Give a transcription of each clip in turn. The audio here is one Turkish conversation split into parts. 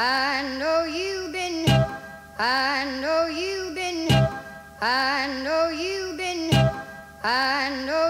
I know you've been, I know you've been, I know you've been, I know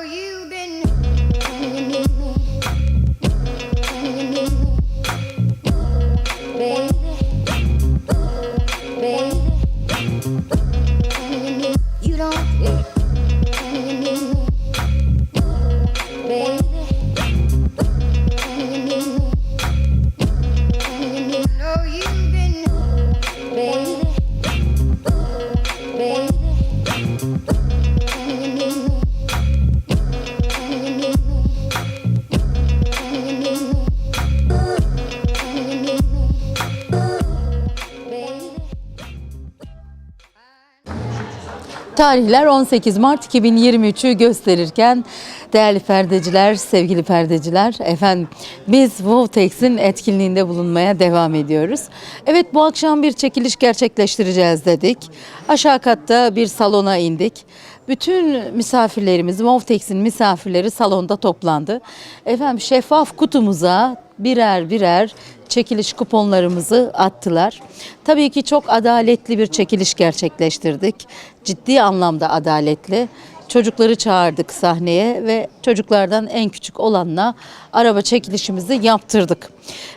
Tarihler 18 Mart 2023'ü gösterirken değerli perdeciler, sevgili perdeciler, efendim biz Vovtex'in etkinliğinde bulunmaya devam ediyoruz. Evet bu akşam bir çekiliş gerçekleştireceğiz dedik. Aşağı katta bir salona indik. Bütün misafirlerimiz, Vovtex'in misafirleri salonda toplandı. Efendim şeffaf kutumuza birer birer çekiliş kuponlarımızı attılar. Tabii ki çok adaletli bir çekiliş gerçekleştirdik. Ciddi anlamda adaletli. Çocukları çağırdık sahneye ve çocuklardan en küçük olanla araba çekilişimizi yaptırdık.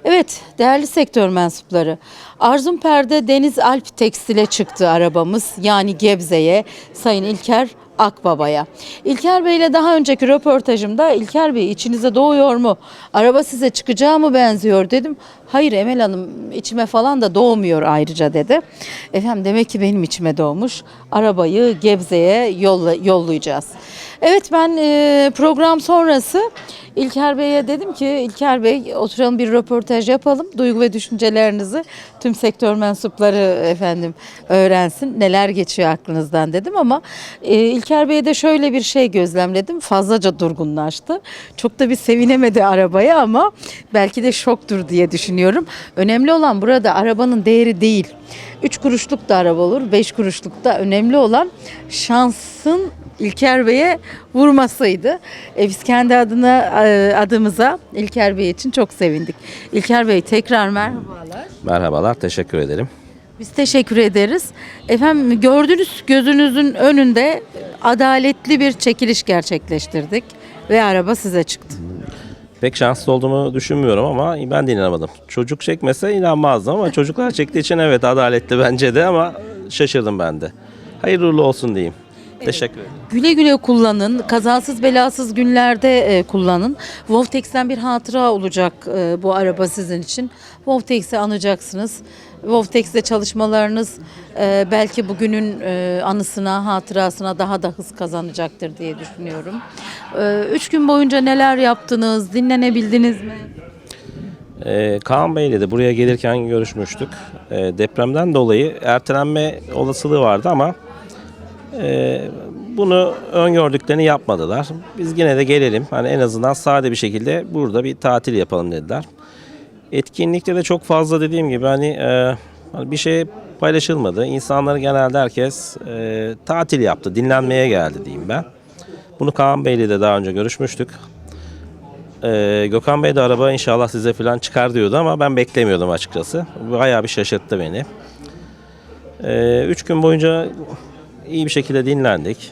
Evet değerli sektör mensupları Arzum Perde Deniz Alp Tekstil'e çıktı arabamız yani Gebze'ye Sayın İlker Akbaba'ya. İlker Bey'le daha önceki röportajımda İlker Bey içinize doğuyor mu? Araba size çıkacağı mı benziyor dedim. Hayır Emel Hanım içime falan da doğmuyor ayrıca dedi. Efendim demek ki benim içime doğmuş. Arabayı Gebze'ye yolla, yollayacağız. Evet ben program sonrası İlker Bey'e dedim ki İlker Bey oturalım bir röportaj yapalım. Duygu ve düşüncelerinizi tüm sektör mensupları efendim öğrensin. Neler geçiyor aklınızdan dedim ama e, İlker Bey'e de şöyle bir şey gözlemledim. Fazlaca durgunlaştı. Çok da bir sevinemedi arabaya ama belki de şoktur diye düşünüyorum. Önemli olan burada arabanın değeri değil. 3 kuruşluk da araba olur, 5 kuruşluk da önemli olan şansın İlker Bey'e vurmasıydı. E, biz kendi adına e, adımıza İlker Bey için çok sevindik. İlker Bey tekrar merhabalar. Merhabalar, teşekkür ederim. Biz teşekkür ederiz. Efendim gördünüz gözünüzün önünde adaletli bir çekiliş gerçekleştirdik ve araba size çıktı. Pek şanslı olduğumu düşünmüyorum ama ben de inanamadım. Çocuk çekmese inanmazdım ama çocuklar çektiği için evet adaletli bence de ama şaşırdım ben de. Hayırlı olsun diyeyim. Teşekkür ederim. Güle güle kullanın. Kazasız belasız günlerde e, kullanın. Vovtex'ten bir hatıra olacak e, bu araba sizin için. Vovtex'i anacaksınız. Vovtex'te çalışmalarınız e, belki bugünün e, anısına, hatırasına daha da hız kazanacaktır diye düşünüyorum. E, üç gün boyunca neler yaptınız? Dinlenebildiniz mi? Ee, Kaan Bey ile de buraya gelirken görüşmüştük. Ee, depremden dolayı ertelenme olasılığı vardı ama e, bunu öngördüklerini yapmadılar. Biz yine de gelelim. Hani en azından sade bir şekilde burada bir tatil yapalım dediler. Etkinlikte de çok fazla dediğim gibi hani, e, hani bir şey paylaşılmadı. İnsanları genelde herkes e, tatil yaptı, dinlenmeye geldi diyeyim ben. Bunu Kaan Bey ile de daha önce görüşmüştük. Ee, Gökhan Bey de araba inşallah size falan çıkar diyordu ama ben beklemiyordum açıkçası. Bayağı bir şaşırttı beni. Ee, üç gün boyunca iyi bir şekilde dinlendik.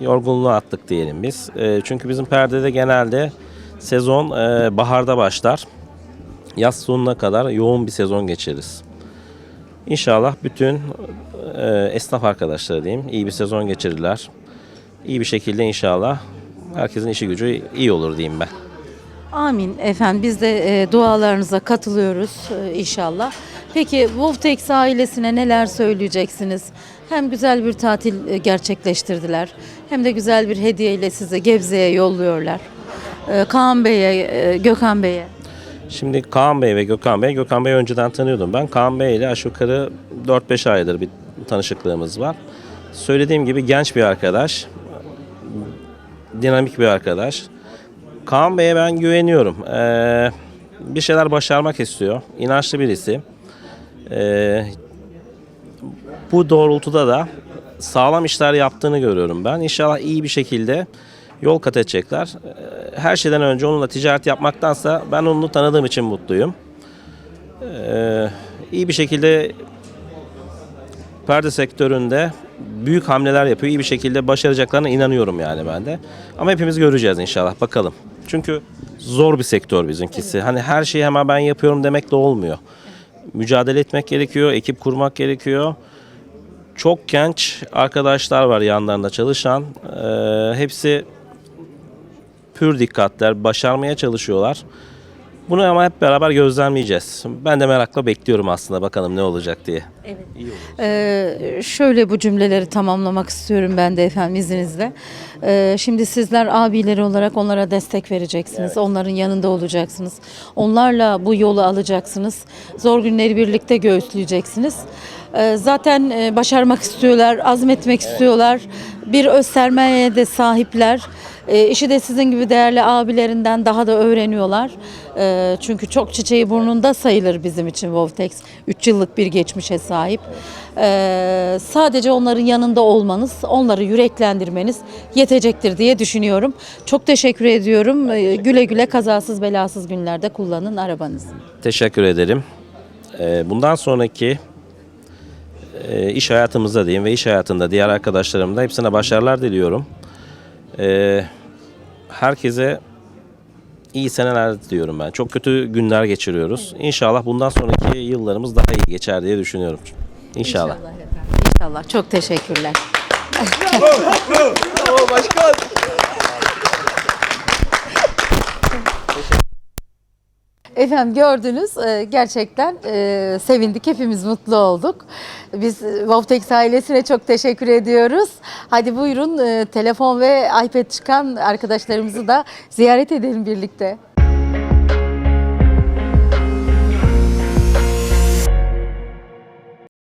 Yorgunluğu attık diyelim biz. Ee, çünkü bizim perdede genelde sezon e, baharda başlar. Yaz sonuna kadar yoğun bir sezon geçiririz. İnşallah bütün e, esnaf arkadaşları diyeyim iyi bir sezon geçirirler. İyi bir şekilde inşallah herkesin işi gücü iyi olur diyeyim ben. Amin efendim biz de e, dualarınıza katılıyoruz e, inşallah. Peki Wolftex ailesine neler söyleyeceksiniz? Hem güzel bir tatil e, gerçekleştirdiler hem de güzel bir hediye ile sizi Gebze'ye yolluyorlar. E, Kaan Bey'e, e, Gökhan Bey'e. Şimdi Kaan Bey ve Gökhan Bey, Gökhan Bey'i önceden tanıyordum ben. Kaan Bey ile aşağı yukarı 4-5 aydır bir tanışıklığımız var. Söylediğim gibi genç bir arkadaş, dinamik bir arkadaş. Kaan Bey'e ben güveniyorum. Ee, bir şeyler başarmak istiyor. İnançlı birisi. Ee, bu doğrultuda da sağlam işler yaptığını görüyorum ben. İnşallah iyi bir şekilde yol kat edecekler. Ee, Her şeyden önce onunla ticaret yapmaktansa ben onu tanıdığım için mutluyum. Ee, iyi bir şekilde perde sektöründe büyük hamleler yapıyor. İyi bir şekilde başaracaklarına inanıyorum yani ben de. Ama hepimiz göreceğiz inşallah bakalım. Çünkü zor bir sektör bizimkisi. Hani her şeyi hemen ben yapıyorum demek de olmuyor. Mücadele etmek gerekiyor, ekip kurmak gerekiyor. Çok genç arkadaşlar var yanlarında çalışan. Ee, hepsi pür dikkatler, başarmaya çalışıyorlar. Bunu ama hep beraber gözlemleyeceğiz. Ben de merakla bekliyorum aslında bakalım ne olacak diye. Ee, şöyle bu cümleleri tamamlamak istiyorum ben de efendim izninizle. Ee, şimdi sizler abileri olarak onlara destek vereceksiniz. Onların yanında olacaksınız. Onlarla bu yolu alacaksınız. Zor günleri birlikte göğüsleyeceksiniz. Ee, zaten e, başarmak istiyorlar, azmetmek istiyorlar. Bir öz sermayeye de sahipler. E, işi de sizin gibi değerli abilerinden daha da öğreniyorlar. E, çünkü çok çiçeği burnunda sayılır bizim için Vovtex. 3 yıllık bir geçmişe sahip. E, sadece onların yanında olmanız, onları yüreklendirmeniz yetecektir diye düşünüyorum. Çok teşekkür ediyorum. E, güle güle kazasız belasız günlerde kullanın arabanızı. Teşekkür ederim. Ee, Bundan sonraki e, iş hayatımızda diyeyim ve iş hayatında diğer arkadaşlarımda hepsine başarılar diliyorum. Ee, Herkese iyi seneler diliyorum ben. Çok kötü günler geçiriyoruz. İnşallah bundan sonraki yıllarımız daha iyi geçer diye düşünüyorum. İnşallah. efendim. İnşallah. Çok teşekkürler. Efendim gördünüz e, gerçekten e, sevindik hepimiz mutlu olduk. Biz e, Vovtex ailesine çok teşekkür ediyoruz. Hadi buyurun e, telefon ve iPad çıkan arkadaşlarımızı da ziyaret edelim birlikte.